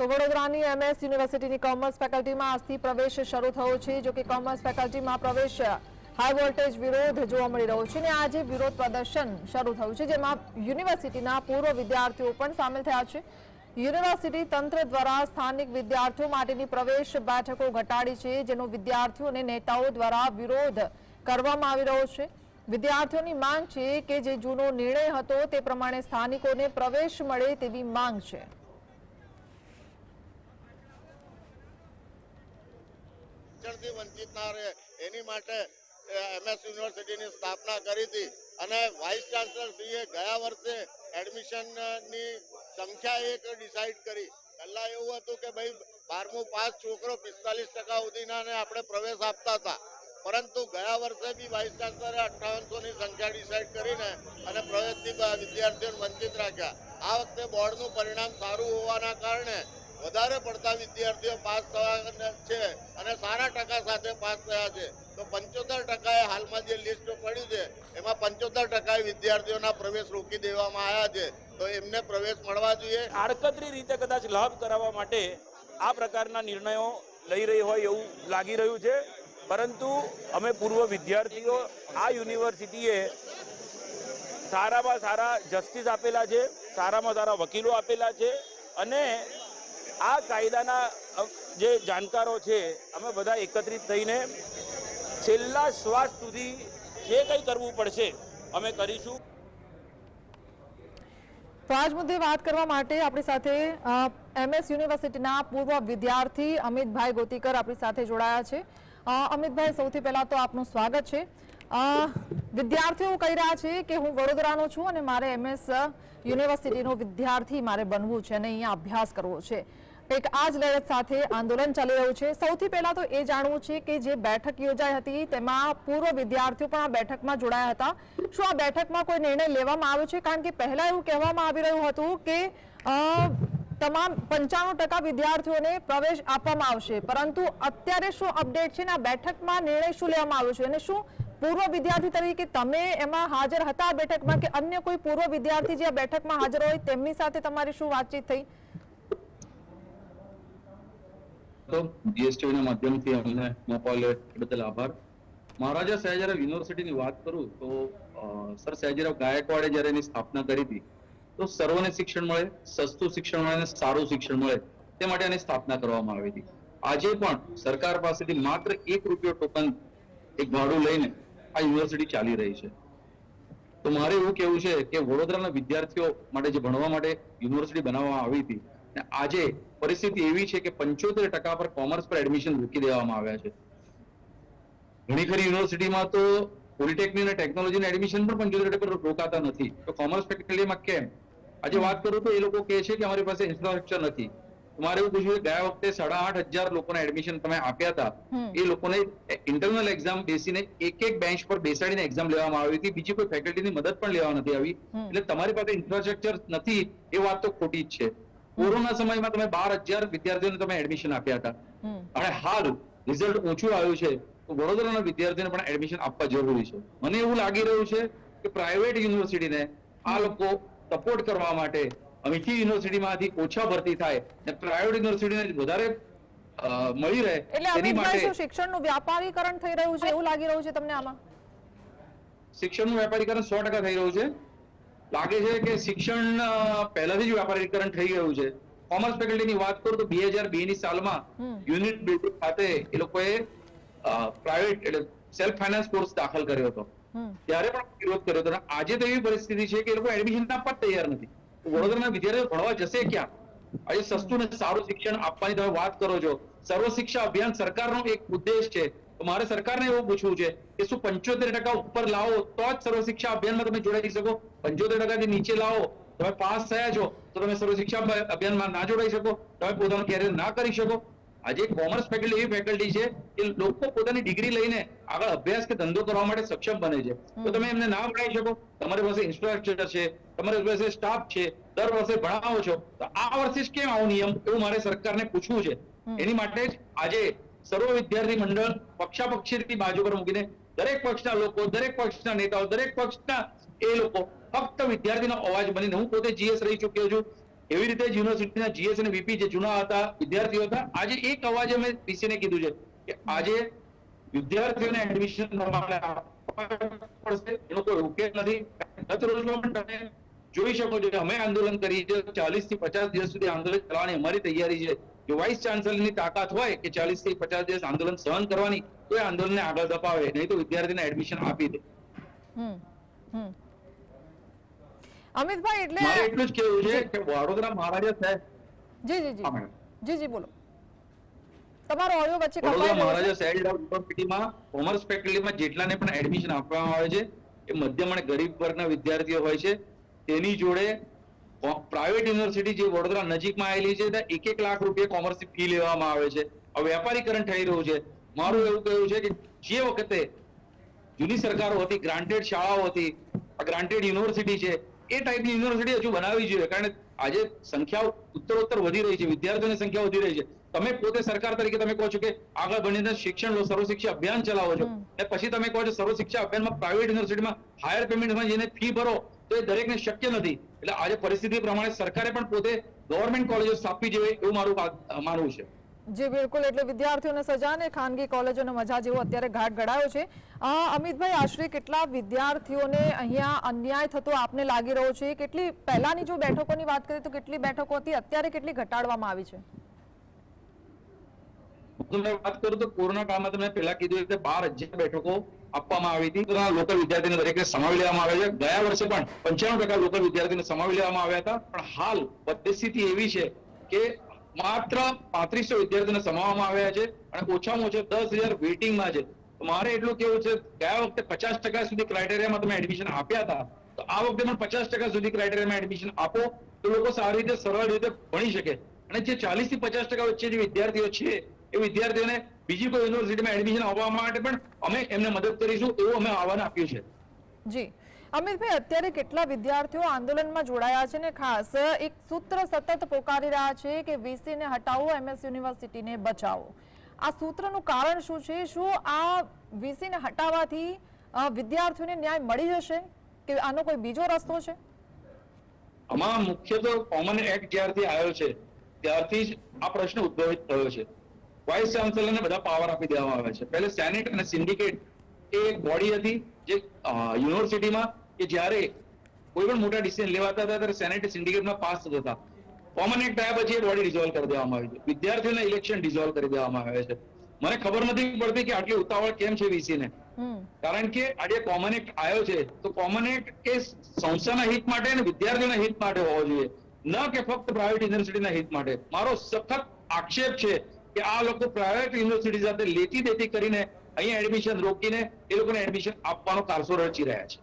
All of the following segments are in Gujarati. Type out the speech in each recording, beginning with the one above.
તો વડોદરાની એમએસ યુનિવર્સિટીની કોમર્સ ફેકલ્ટીમાં આજથી પ્રવેશ શરૂ થયો છે, જો કે કોમર્સ ફેકલ્ટીમાં પ્રવેશ હાઈ વોલ્ટેજ વિરોધ જોવા મળી રહ્યો છે અને આજે વિરોધ પ્રદર્શન શરૂ થયું છે, જેમાં યુનિવર્સિટીના પૂર્વ વિદ્યાર્થીઓ પણ સામેલ થયા છે. યુનિવર્સિટી તંત્ર દ્વારા સ્થાનિક વિદ્યાર્થીઓ માટેની પ્રવેશ બેઠકો ઘટાડી છે, જેનો વિદ્યાર્થીઓ અને નેતાઓ દ્વારા વિરોધ કરવામાં આવી રહ્યો છે. વિદ્યાર્થીઓની માંગ છે કે જે જૂનો નિર્ણય હતો તે પ્રમાણે સ્થાનિકોને પ્રવેશ મળે તેવી માંગ છે. શિક્ષણથી વંચિત ના રહે, એની માટે એમએસ યુનિવર્સિટીની સ્થાપના કરી હતી. અને વાઇસ ચાન્સલરશ્રીએ ગયા વર્ષે એડમિશનની સંખ્યા એક ડિસાઇડ કરી. પહેલાં એવું હતું કે ભાઈ, બારમું પાસ છોકરો પિસ્તાલીસ ટકા સુધીના આપણે પ્રવેશ આપતા હતા. પરંતુ ગયા વર્ષે બી વાઇસ ચાન્સલરે અઠ્ઠાવનસોની સંખ્યા ડિસાઇડ કરીને અને પ્રવેશથી વિદ્યાર્થીઓને વંચિત રાખ્યા. આ વખતે બોર્ડનું પરિણામ સારું હોવાના કારણે વધારે પડતા વિદ્યાર્થીઓ પાસ થવા છે અને સારા ટકા સાથે પાસ થયા છે. તો પંચોતેર ટકાએ હાલમાં જે લિસ્ટ પડ્યું છે, એમાં પંચોતેર ટકાએ વિદ્યાર્થીઓના પ્રવેશ રોકી દેવામાં આવ્યા છે. તો એમને પ્રવેશ મળવા જોઈએ. આડકતરી રીતે કદાચ લાભ કરાવવા માટે આ પ્રકારના નિર્ણયો લઈ રહી હોય એવું લાગી રહ્યું છે. પરંતુ અમે પૂર્વ વિદ્યાર્થીઓ આ યુનિવર્સિટીએ સારામાં સારા જસ્ટિસ આપેલા છે, સારામાં સારા વકીલો આપેલા છે અને આ કાયદાના જે જાણકારો છે, અમે બધા એકત્રિત થઈને છેલ્લા શ્વાસ સુધી જે કંઈ કરવું પડશે, અમે કરીશું. તો આજ મુદ્દે વાત કરવા માટે આપણી સાથે એમએસ યુનિવર્સિટીના પૂર્વ વિદ્યાર્થી અમિતભાઈ ગોતીકર આપણી સાથે જોડાયા છે. અમિતભાઈ, સૌથી પહેલા તો આપનું સ્વાગત છે. વિદ્યાર્થીઓ કહી રહ્યા છે કે હું વડોદરાનો છું અને મારે એમએસ યુનિવર્સિટીનો વિદ્યાર્થી મારે બનવું છે અને અહીંયા અભ્યાસ કરવો છે. એક આ જ લડત સાથે આંદોલન ચાલી રહ્યું છે. સૌથી પહેલા તો એ જાણવું છે કે જે બેઠક યોજાઈ હતી તેમાં પૂર્વ વિદ્યાર્થીઓ પણ આ બેઠકમાં જોડાયા હતા. શું આ બેઠકમાં કોઈ નિર્ણય લેવામાં આવ્યો છે? કારણ કે પહેલા એવું કહેવામાં આવી રહ્યું હતું કે તમામ પંચાણું ટકા વિદ્યાર્થીઓને પ્રવેશ આપવામાં આવશે. પરંતુ અત્યારે શું અપડેટ છે ને? આ બેઠકમાં નિર્ણય શું લેવામાં આવ્યો છે? અને શું પૂર્વ વિદ્યાર્થી તરીકે તમે એમાં હાજર હતા આ બેઠકમાં? કે અન્ય કોઈ પૂર્વ વિદ્યાર્થી જે આ બેઠકમાં હાજર હોય તેમની સાથે તમારી શું વાતચીત થઈ? તો જીએસટીના માધ્યમથી અમને મોકો એ બદલ આભાર. મહારાજા સયાજીરાવ યુનિવર્સિટીની વાત કરું તો સર સયાજીરાવ ગાયકવાડે જ્યારે એની સ્થાપના કરી હતી, તો સર્વને શિક્ષણ મળે, સસ્તું શિક્ષણ મળે અને સારું શિક્ષણ મળે તે માટે એની સ્થાપના કરવામાં આવી હતી. આજે પણ સરકાર પાસેથી માત્ર એક રૂપિયો ટોકન એક ભાડું લઈને આ યુનિવર્સિટી ચાલી રહી છે. તો મારે એવું કેવું છે કે વડોદરાના વિદ્યાર્થીઓ માટે જે ભણવા માટે યુનિવર્સિટી બનાવવામાં આવી હતી આજે પરિસ્થિતિ એવી છે કે પંચોતેર ટકા પર કોમર્સ પર એડમિશન મૂકી દેવામાં આવ્યા છે. ઘણી ખરી યુનિવર્સિટીમાં તો પોલિટેકનિક અને ટેકનોલોજીના એડમિશન પણ પંચોતેર ટકા રોકાતા નથી. તો કોમર્સ ફેકલ્ટીમાં કેમ? આજે વાત કરું તો એ લોકો કહે છે કે અમારી પાસે ઇન્ફ્રાસ્ટ્રક્ચર નથી. મારે એવું પૂછ્યું કે ગયા વખતે સાડા આઠ હજાર લોકોને એડમિશન તમે આપ્યા હતા. એ લોકોને ઇન્ટરનલ એક્ઝામ બેસીને એક એક બેન્ચ પર બેસાડીને એક્ઝામ લેવામાં આવી હતી. બીજી કોઈ ફેકલ્ટીની મદદ પણ લેવા નથી આવી. એટલે તમારી પાસે ઇન્ફ્રાસ્ટ્રક્ચર નથી એ વાત તો ખોટી જ છે. કોરોના સમયમાં તમે બાર હજાર વિદ્યાર્થીઓને તમે એડમિશન આપ્યા હતા. અને હાલ રિઝલ્ટ ઓછું આવ્યું છે તો વડોદરાના વિદ્યાર્થીઓને પણ એડમિશન આપવા જરૂરી છે. મને એવું લાગી રહ્યું છે કે પ્રાઇવેટ યુનિવર્સિટીને આ લોકો સપોર્ટ કરવા માટે અમીઠી યુનિવર્સિટીમાંથી ઓછા ભરતી થાય અને પ્રાઇવેટ યુનિવર્સિટીને વધારે મળી રહે એટલે અમિતભાઈ માટે શું શિક્ષણનું વ્યાપારીકરણ થઈ રહ્યું છે? એવું લાગી રહ્યું છે તમને આમાં? શિક્ષણનું વેપારીકરણ સો ટકા થઈ રહ્યું છે. લાગે છે કે શિક્ષણ પહેલાથી જ વ્યાપારીકરણ થઈ ગયું છે. કોમર્સ ફેકલ્ટીની વાત કરું તો બે હજાર બે ની સાલમાં યુનિટ બિલ્ડિંગ ખાતે એ લોકોએ પ્રાઇવેટ એટલે સેલ્ફ ફાઇનાન્સ કોર્સ દાખલ કર્યો હતો. ત્યારે પણ વિરોધ કર્યો હતો. આજે તો એવી પરિસ્થિતિ છે કે એ લોકો એડમિશન આપવા જ તૈયાર નથી. વડોદરાના વિદ્યાર્થીઓ ભણવા જશે ક્યાં? આજે સસ્તું ને સારું શિક્ષણ આપવાની તમે વાત કરો છો. સર્વ શિક્ષા અભિયાન સરકારનો એક ઉદ્દેશ છે. તો મારે સરકારને એવું પૂછવું છે કે શું પંચોતેર ટકા ઉપર લાવો તો જ સર્વ શિક્ષા અભિયાનમાં તમે જોડાઈ શકો? પંચોતેર ટકાથી નીચે લાવો. તમે પાસ થયા છો તો તમે સર્વ શિક્ષા અભિયાનમાં ના જોડાઈ શકો. તમે પોતાનું કેરિયર ના કરી શકો. આજે કોમર્સ ફેકલ્ટી એવી ફેકલ્ટી છે કે લોકો પોતાની ડિગ્રી લઈને આગળ અભ્યાસ કે ધંધો કરવા માટે સક્ષમ બને છે. તો તમે એમને ના ભણાવી શકો? તમારી પાસે ઇન્ફ્રાસ્ટ્રક્ચર છે તમારી પાસે સ્ટાફ છે દર વર્ષે ભણાવો છો. તો આ વર્ષે જ કેમ આવો નિયમ? એવું મારે સરકારને પૂછવું છે. એની માટે જ આજે સર્વ વિદ્યાર્થી મંડળ પક્ષાપક્ષીની બાજુ પર મૂકીને દરેક પક્ષના લોકો, દરેક પક્ષના નેતાઓ, દરેક પક્ષના એ લોકો ફક્ત વિદ્યાર્થીનો અવાજ બનીને, હું પોતે જીએસ રહી ચૂક્યો છું. એવી રીતે યુનિવર્સિટીના જીએસ અને વીપી જે જૂના હતા, વિદ્યાર્થીઓ હતા, આજે એક અવાજે મેં પીસીને કીધું છે કે આજે વિદ્યાર્થીઓને એડમિશન પડશે. એનો કોઈ ઉકેલ નથી. જોઈ શકો છો અમે આંદોલન કરી છે. ચાલીસથી પચાસ દિવસ સુધી આંદોલન કરવાની અમારી તૈયારી છે. જો વાઇસ ચાન્સેલરની તાકાત હોય કે ચાલીસથી પચાસ દિવસ આંદોલન સહન કરવાની તો એ આંદોલનને આગળ ધપાવે. નહીં તો વિદ્યાર્થીને એડમિશન આપી દે. અમિતભાઈ એટલે મારે એટલું જ કેવું છે કે વડોદરા મહારાજા સાહેબ. જી જી જી. જી જી બોલો. તમારો ઓડિયો વચ્ચે કપાઈ રહ્યો મહારાજા સાહેબ યુનિવર્સિટીમાં કોમર્સ ફેકલ્ટીમાં જેટલાને પણ એડમિશન આપવામાં આવે છે એ મધ્યમ અને ગરીબ વર્ગના વિદ્યાર્થીઓ હોય છે તેની જોડે પ્રાઇવેટ યુનિવર્સિટી જે વડોદરા નજીકમાં આવેલી છે ત્યાં એક એક લાખ રૂપિયા કોમર્સની ફી લેવામાં આવે છે. આ વ્યાપારીકરણ થઈ રહ્યું છે. મારું એવું કહેવું છે કે જે વખતે જૂની સરકારો હતી ગ્રાન્ટેડ શાળાઓ હતી ગ્રાન્ટેડ યુનિવર્સિટી છે એ ટાઈપની યુનિવર્સિટી હજુ બનાવવી જોઈએ. કારણ કે આજે સંખ્યા ઉત્તરોત્તર વધી રહી છે વિદ્યાર્થીઓની સંખ્યા વધી રહી છે. તમે પોતે સરકાર તરીકે તમે કહો છો કે આગળ ભણીને શિક્ષણ લો સર્વ શિક્ષા અભિયાન ચલાવો છો. અને પછી તમે કહો છો સર્વ શિક્ષા અભિયાનમાં પ્રાઇવેટ યુનિવર્સિટીમાં હાયર પેમેન્ટમાં જઈને ફી ભરો. તો દરેકને શક્ય નથી. એટલે આજે પરિસ્થિતિ પ્રમાણે સરકારે પણ પોતે ગવર્મેન્ટ કોલેજો સ્થાપવી જોઈએ એવું મારું માનવું છે. જી, બિલકુલ. એટલે વિદ્યાર્થીઓને સજા અને ખાનગી કોલેજોને મજા જેવો અત્યારે ઘાટ ઘડાયો છે. અમિતભાઈ, આશરે કેટલા વિદ્યાર્થીઓને અહીંયા અન્યાય થતો આપને લાગી રહ્યો છે? કેટલી, પહેલાની જો બેઠકોની વાત કરીએ તો કેટલી બેઠકો હતી, અત્યારે કેટલી ઘટાડવામાં આવી છે? હું વાત કરું તો કોરોના કાળમાં તમને પહેલા કીધું એ રીતે બાર હજાર બેઠકો આપવામાં આવી હતી. લોકલ વિદ્યાર્થીને દરેકને સમાવી લેવામાં આવ્યા છે. ગયા વર્ષે પણ પંચાણું ટકા લોકલ વિદ્યાર્થીને સમાવી લેવામાં આવ્યા હતા. પણ હાલ પરિસ્થિતિ એવી છે કે માત્ર પાંત્રીસો વિદ્યાર્થીઓને સમાવવામાં આવ્યા છે અને ઓછામાં ઓછા દસ હજાર વેઇટિંગમાં છે. તો મારે એટલું કેવું છે, ગયા વખતે પચાસ ટકા સુધી ક્રાઇટેરિયામાં તમે એડમિશન આપ્યા હતા. તો આ વખતે પણ પચાસ ટકા સુધી ક્રાઇટેરિયામાં એડમિશન આપો. તો લોકો સારી રીતે, સરળ રીતે ભણી શકે. અને જે ચાલીસથી પચાસ ટકા વચ્ચે જે વિદ્યાર્થીઓ છે એ વિદ્યાર્થીઓને બીજી કોઈ યુનિવર્સિટીમાં એડમિશન આપવા માટે પણ અમે એમને મદદ કરીશું એવું અમે આહવાન આપ્યું છે. જી. અમિતભાઈ અત્યારે કેટલા વિદ્યાર્થીઓ આંદોલનમાં જોડાયા છે ને ખાસ? એક સૂત્ર સતત પોકારી રહ્યા છે કે VC ને હટાવો એમએસ યુનિવર્સિટીને બચાવો. આ સૂત્રનું કારણ શું છે? શું આ VC ને હટાવવાથી વિદ્યાર્થીઓને ન્યાય મળી જશે? કે આનો કોઈ બીજો રસ્તો છે? આમાં મુખ્ય તો કોમન એક્ટ જ્યારથી આવ્યો છે ત્યારથી જ આ પ્રશ્ન ઉદ્ભવિત થયો છે. વાઇસ ચાન્સેલરને બધા પાવર આપી દેવામાં આવે છે. પહેલે સેનેટ અને સિન્ડિકેટ એ એક બોડી હતી જે યુનિવર્સિટીમાં કે જ્યારે કોઈ પણ મોટા ડિસિઝન લેવાતા હતા ત્યારે સેનેટ સિન્ડિકેટમાં પાસ થતા હતા. કોમન એક્ટ આવ્યા પછી એ બોડી ડિઝોલ્વ કરી દેવામાં આવી છે. વિદ્યાર્થીઓના ઇલેક્શન ડિઝોલ્વ કરી દેવામાં આવે છે. મને ખબર નથી પડતી કે આટલી ઉતાવળ કેમ છે વીસી ને કારણ કે આજે કોમન એક્ટ આવ્યો છે તો કોમન એક્ટ એ સંસ્થાના હિત માટે અને વિદ્યાર્થીઓના હિત માટે હોવો જોઈએ. ન કે ફક્ત પ્રાઇવેટ યુનિવર્સિટીના હિત માટે. મારો સખત આક્ષેપ છે કે આ લોકો પ્રાઇવેટ યુનિવર્સિટી સાથે લેતી દેતી કરીને અહીંયા એડમિશન રોકીને એ લોકોને એડમિશન આપવાનો કારસો રચી રહ્યા છે.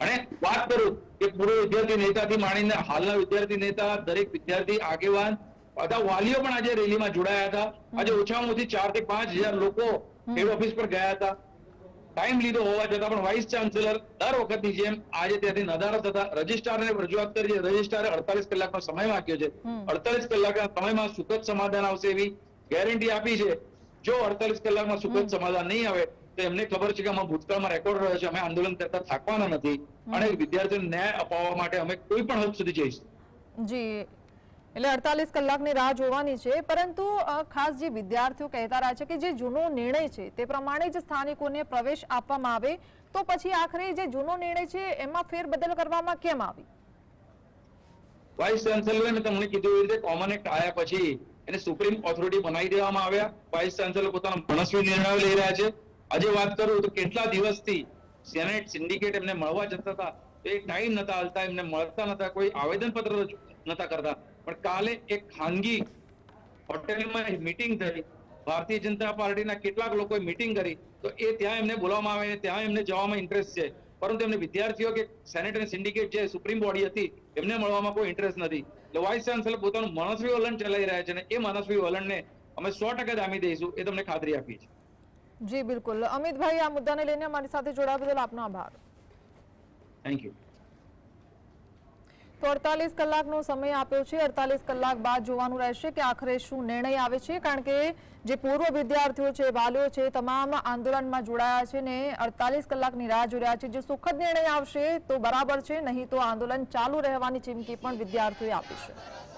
અને વાત કરું કે પૂર્વ વિદ્યાર્થી નેતાથી માંડીને હાલના વિદ્યાર્થી નેતા દરેક વિદ્યાર્થી આગેવાન બધા વાલીઓ પણ આજે રેલીમાં જોડાયા હતા. આજે ઓછામાં ઓછી ચારથી પાંચ હજાર લોકો હેડ ઓફિસ પર ગયા હતા. ટાઈમ લીધો હોવા છતાં પણ વાઇસ ચાન્સેલર દર વખતની જેમ આજે ત્યાંથી નદારદ હતા રજિસ્ટ્રારને રજૂઆત કરી છે. રજિસ્ટ્રારે અડતાલીસ કલાકનો સમય માંગ્યો છે. અડતાલીસ કલાકના સમયમાં સુખદ સમાધાન આવશે એવી ગેરંટી આપી છે. જો અડતાલીસ કલાકમાં સુખદ સમાધાન નહીં આવે તો એમને ખબર છે કે અમે ભૂતકાળમાં રેકોર્ડ રહ્યો છે. અમે આંદોલન કરતા થાકવાના નથી. અને વિદ્યાર્થીઓને ન્યાય અપાવવા માટે અમે કોઈ પણ હદ સુધી જઈશું. જી. એટલે અડતાલીસ કલાકની રાહ જોવાની છે. પરંતુ ખાસ જે વિદ્યાર્થીઓ કહેતા રહ્યા છે કે જે જૂનો નિર્ણય છે, તે પ્રમાણે જ સ્થાનિકોને પ્રવેશ આપવામાં આવે. તો પછી આખરે જે જૂનો નિર્ણય છે, એમાં ફેરબદલ કરવામાં કેમ આવી? વાઇસ ચાન્સેલરે તમને કીધું એ રીતે કોમન એક્ટ આવ્યા પછી એને સુપ્રીમ ઓથોરિટી બનાવી દેવામાં આવ્યા. વાઇસ ચાન્સેલર પોતાના મનસ્વી નિર્ણયો લઈ રહ્યા છે. આજે વાત કરું તો કેટલા દિવસથી સેનેટ સિન્ડિકેટ એમને મળવા જતા હતા. એ ટાઈમ નતા હાલતા, એમને મળતા નતા, કોઈ આવેદન પત્ર નતા કરતા. પણ કાલે એક ખાનગી હોટેલમાં મીટિંગ થઈ. ભારતીય જનતા પાર્ટીના કેટલાક લોકોએ મીટિંગ કરી. તો એ ત્યાં એમને બોલાવવામાં આવે ત્યાં એમને જવામાં ઇન્ટરેસ્ટ છે. પરંતુ એમને વિદ્યાર્થીઓ કે સેનેટ અને સિન્ડિકેટ જે સુપ્રીમ બોડી હતી એમને મળવામાં કોઈ ઇન્ટરેસ્ટ નથી. એટલે વાઇસ ચાન્સેલર પોતાનું મનસ્વી વલણ ચલાવી રહ્યા છે અને એ મનસ્વી વલણને અમે સો ટકા દામી દઈશું. એ તમને ખાતરી આપી છે જી બિલકુલ. અમિતભાઈ આ મુદ્દાને લઈને અમારી સાથે જોડાવા બદલ આપનો આભાર. થેન્ક યુ તો અડતાલીસ કલાકનો સમય આપ્યો છે. અડતાલીસ કલાક બાદ જોવાનું રહેશે કે આખરે શું નિર્ણય આવે છે, કારણ કે જે પૂર્વ વિદ્યાર્થીઓ છે, વાલીઓ છે તમામ આંદોલનમાં જોડાયા છે ને અડતાલીસ કલાકની રાહ રહ્યા છે. જે સુખદ નિર્ણય આવશે તો બરાબર છે, નહીં તો આંદોલન ચાલુ રહેવાની ચીમકી પણ વિદ્યાર્થીઓએ આપી છે.